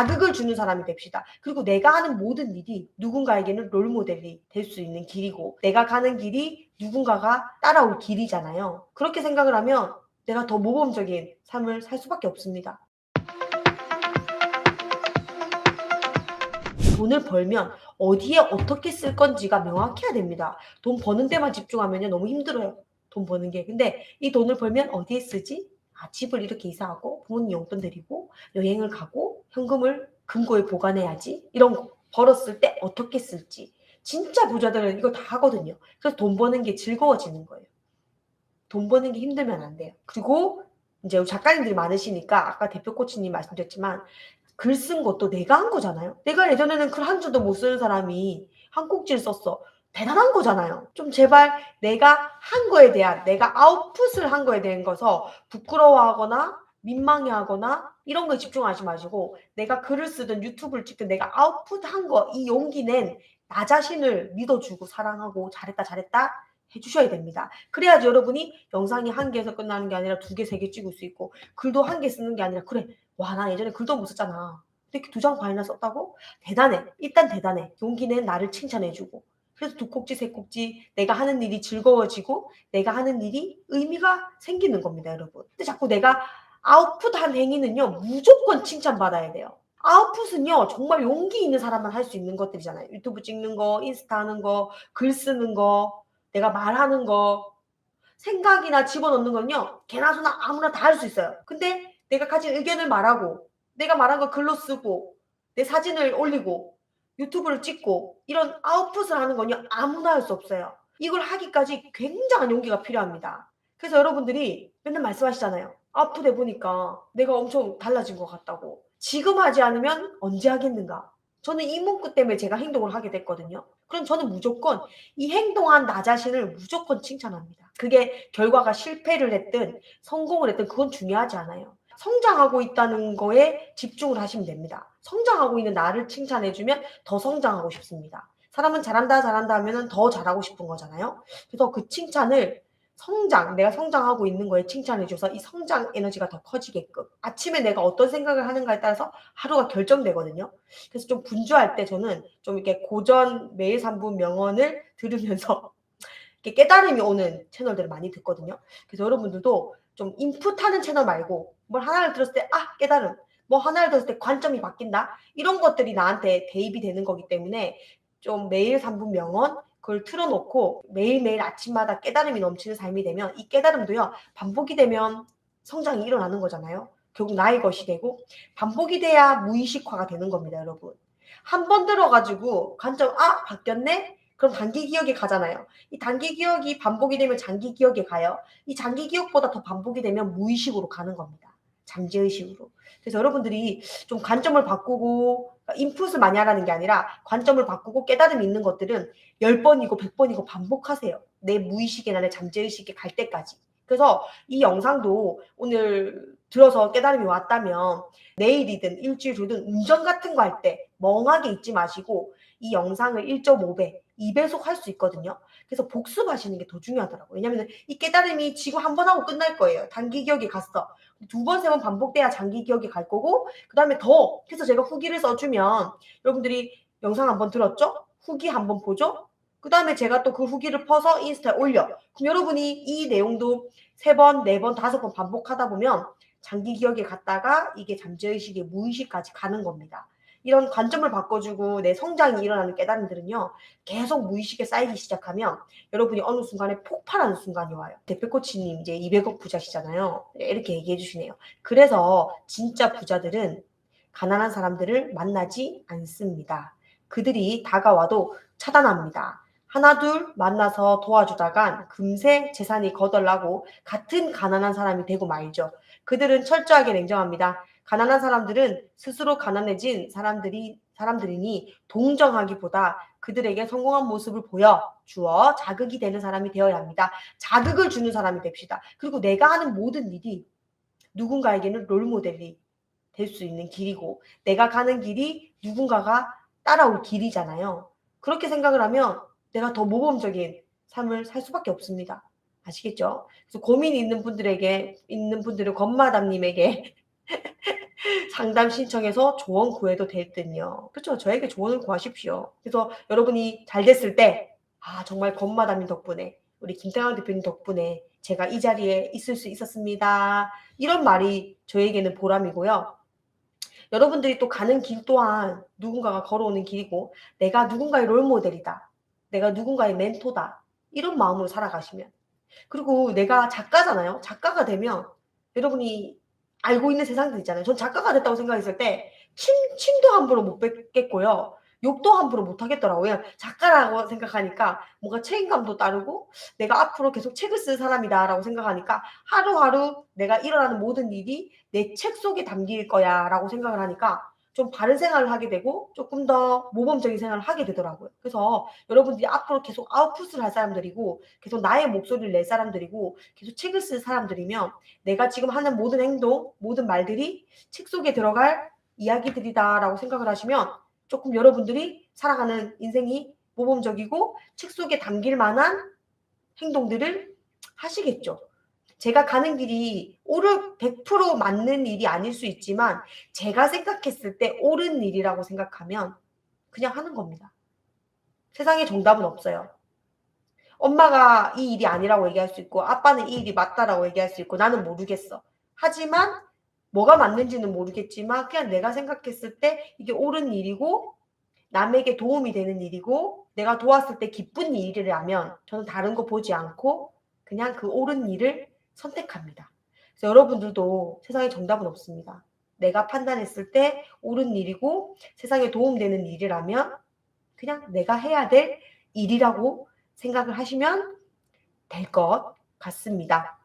자극을 주는 사람이 됩시다. 그리고 내가 하는 모든 일이 누군가에게는 롤모델이 될 수 있는 길이고 내가 가는 길이 누군가가 따라올 길이잖아요. 그렇게 생각을 하면 내가 더 모범적인 삶을 살 수밖에 없습니다. 돈을 벌면 어디에 어떻게 쓸 건지가 명확해야 됩니다. 돈 버는 데만 집중하면 너무 힘들어요. 돈 버는 게. 근데 이 돈을 벌면 어디에 쓰지? 아, 집을 이렇게 이사하고 부모님 용돈 드리고 여행을 가고 현금을 금고에 보관해야지. 이런 거 벌었을 때 어떻게 쓸지. 진짜 부자들은 이거 다 하거든요. 그래서 돈 버는 게 즐거워지는 거예요. 돈 버는 게 힘들면 안 돼요. 그리고 이제 작가님들이 많으시니까 아까 대표 코치님 말씀드렸지만 글 쓴 것도 내가 한 거잖아요. 내가 예전에는 글 한 줄도 못 쓰는 사람이 한 꼭지를 썼어. 대단한 거잖아요. 좀 제발 내가 한 거에 대한 내가 아웃풋을 한 거에 대한 것서 부끄러워하거나 민망해하거나 이런 거에 집중하지 마시고 내가 글을 쓰든 유튜브를 찍든 내가 아웃풋 한 거 이 용기 낸나 자신을 믿어주고 사랑하고 잘했다 잘했다 해주셔야 됩니다. 그래야지 여러분이 영상이 한 개에서 끝나는 게 아니라 두 개, 세 개 찍을 수 있고 글도 한 개 쓰는 게 아니라 그래 와 나 예전에 글도 못 썼잖아. 근데 두장 반이나 썼다고? 대단해. 일단 대단해. 용기 낸 나를 칭찬해주고 그래서 두 꼭지, 세 꼭지 내가 하는 일이 즐거워지고 내가 하는 일이 의미가 생기는 겁니다, 여러분. 근데 자꾸 내가 아웃풋한 행위는요 무조건 칭찬받아야 돼요. 아웃풋은요 정말 용기 있는 사람만 할 수 있는 것들이잖아요. 유튜브 찍는 거, 인스타 하는 거, 글 쓰는 거, 내가 말하는 거, 생각이나 집어넣는 건요 개나 소나 아무나 다 할 수 있어요. 근데 내가 가진 의견을 말하고 내가 말한 거 글로 쓰고 내 사진을 올리고 유튜브를 찍고 이런 아웃풋을 하는 건요 아무나 할 수 없어요. 이걸 하기까지 굉장한 용기가 필요합니다. 그래서 여러분들이 맨날 말씀하시잖아요. 아웃풋 해보니까 내가 엄청 달라진 것 같다고. 지금 하지 않으면 언제 하겠는가? 저는 이 문구 때문에 제가 행동을 하게 됐거든요. 그럼 저는 무조건 이 행동한 나 자신을 무조건 칭찬합니다. 그게 결과가 실패를 했든 성공을 했든 그건 중요하지 않아요. 성장하고 있다는 거에 집중을 하시면 됩니다. 성장하고 있는 나를 칭찬해주면 더 성장하고 싶습니다. 사람은 잘한다 잘한다 하면 더 잘하고 싶은 거잖아요. 그래서 그 칭찬을 성장, 내가 성장하고 있는 거에 칭찬해줘서 이 성장 에너지가 더 커지게끔 아침에 내가 어떤 생각을 하는가에 따라서 하루가 결정되거든요. 그래서 좀 분주할 때 저는 좀 이렇게 고전 매일 3분 명언을 들으면서 이렇게 깨달음이 오는 채널들을 많이 듣거든요. 그래서 여러분들도 좀 인풋하는 채널 말고 뭘 하나를 들었을 때 아 깨달음 뭐 하나를 들었을 때 관점이 바뀐다 이런 것들이 나한테 대입이 되는 거기 때문에 좀 매일 3분 명언 그걸 틀어놓고 매일매일 아침마다 깨달음이 넘치는 삶이 되면 이 깨달음도요 반복이 되면 성장이 일어나는 거잖아요 결국 나의 것이 되고 반복이 돼야 무의식화가 되는 겁니다 여러분 한 번 들어가지고 관점 아 바뀌었네 그럼 단기 기억에 가잖아요. 이 단기 기억이 반복이 되면 장기 기억에 가요. 이 장기 기억보다 더 반복이 되면 무의식으로 가는 겁니다. 잠재의식으로. 그래서 여러분들이 좀 관점을 바꾸고 인풋을 많이 하라는 게 아니라 관점을 바꾸고 깨달음이 있는 것들은 10번이고 100번이고 반복하세요. 내 무의식이나 내 잠재의식에 갈 때까지. 그래서 이 영상도 오늘 들어서 깨달음이 왔다면 내일이든 일주일 후든 운전 같은 거 할 때 멍하게 있지 마시고 이 영상을 1.5배, 2배속 할 수 있거든요. 그래서 복습하시는 게 더 중요하더라고요. 왜냐하면 이 깨달음이 지금 한 번 하고 끝날 거예요. 단기 기억에 갔어. 두 번, 세 번 반복돼야 장기 기억에 갈 거고 그 다음에 더 그래서 제가 후기를 써주면 여러분들이 영상 한 번 들었죠? 후기 한 번 보죠? 그 다음에 제가 또 그 후기를 퍼서 인스타에 올려. 그럼 여러분이 이 내용도 세 번, 네 번, 다섯 번 반복하다 보면 장기 기억에 갔다가 이게 잠재의식의 무의식까지 가는 겁니다. 이런 관점을 바꿔주고 내 성장이 일어나는 깨달음들은요 계속 무의식에 쌓이기 시작하면 여러분이 어느 순간에 폭발하는 순간이 와요. 대표 코치님 이제 200억 부자시잖아요. 이렇게 얘기해 주시네요. 그래서 진짜 부자들은 가난한 사람들을 만나지 않습니다. 그들이 다가와도 차단합니다. 하나 둘 만나서 도와주다간 금세 재산이 거덜나고 같은 가난한 사람이 되고 말죠. 그들은 철저하게 냉정합니다. 가난한 사람들은 스스로 가난해진 사람들이 사람들이니 동정하기보다 그들에게 성공한 모습을 보여 주어 자극이 되는 사람이 되어야 합니다. 자극을 주는 사람이 됩시다. 그리고 내가 하는 모든 일이 누군가에게는 롤모델이 될 수 있는 길이고 내가 가는 길이 누군가가 따라올 길이잖아요. 그렇게 생각을 하면 내가 더 모범적인 삶을 살 수밖에 없습니다. 아시겠죠? 그래서 고민이 있는 분들에게 있는 분들은 건마담님에게 상담 신청해서 조언 구해도 될 듯요. 그쵸. 저에게 조언을 구하십시오. 그래서 여러분이 잘 됐을 때, 아, 정말 건마담님 덕분에, 우리 김태환 대표님 덕분에 제가 이 자리에 있을 수 있었습니다. 이런 말이 저에게는 보람이고요. 여러분들이 또 가는 길 또한 누군가가 걸어오는 길이고, 내가 누군가의 롤모델이다. 내가 누군가의 멘토다. 이런 마음으로 살아가시면. 그리고 내가 작가잖아요. 작가가 되면 여러분이 알고 있는 세상들 있잖아요. 전 작가가 됐다고 생각했을 때 침, 침도 함부로 못 뱉겠고요. 욕도 함부로 못 하겠더라고요. 작가라고 생각하니까 뭔가 책임감도 따르고 내가 앞으로 계속 책을 쓸 사람이다라고 생각하니까 하루하루 내가 일어나는 모든 일이 내 책 속에 담길 거야라고 생각을 하니까 좀 바른 생활을 하게 되고 조금 더 모범적인 생활을 하게 되더라고요. 그래서 여러분들이 앞으로 계속 아웃풋을 할 사람들이고 계속 나의 목소리를 낼 사람들이고 계속 책을 쓸 사람들이면 내가 지금 하는 모든 행동, 모든 말들이 책 속에 들어갈 이야기들이다라고 생각을 하시면 조금 여러분들이 살아가는 인생이 모범적이고 책 속에 담길 만한 행동들을 하시겠죠. 제가 가는 길이 옳은 100% 맞는 일이 아닐 수 있지만 제가 생각했을 때 옳은 일이라고 생각하면 그냥 하는 겁니다. 세상에 정답은 없어요. 엄마가 이 일이 아니라고 얘기할 수 있고 아빠는 이 일이 맞다라고 얘기할 수 있고 나는 모르겠어. 하지만 뭐가 맞는지는 모르겠지만 그냥 내가 생각했을 때 이게 옳은 일이고 남에게 도움이 되는 일이고 내가 도왔을 때 기쁜 일이라면 저는 다른 거 보지 않고 그냥 그 옳은 일을 선택합니다. 그래서 여러분들도 세상에 정답은 없습니다. 내가 판단했을 때 옳은 일이고 세상에 도움되는 일이라면 그냥 내가 해야 될 일이라고 생각을 하시면 될 것 같습니다.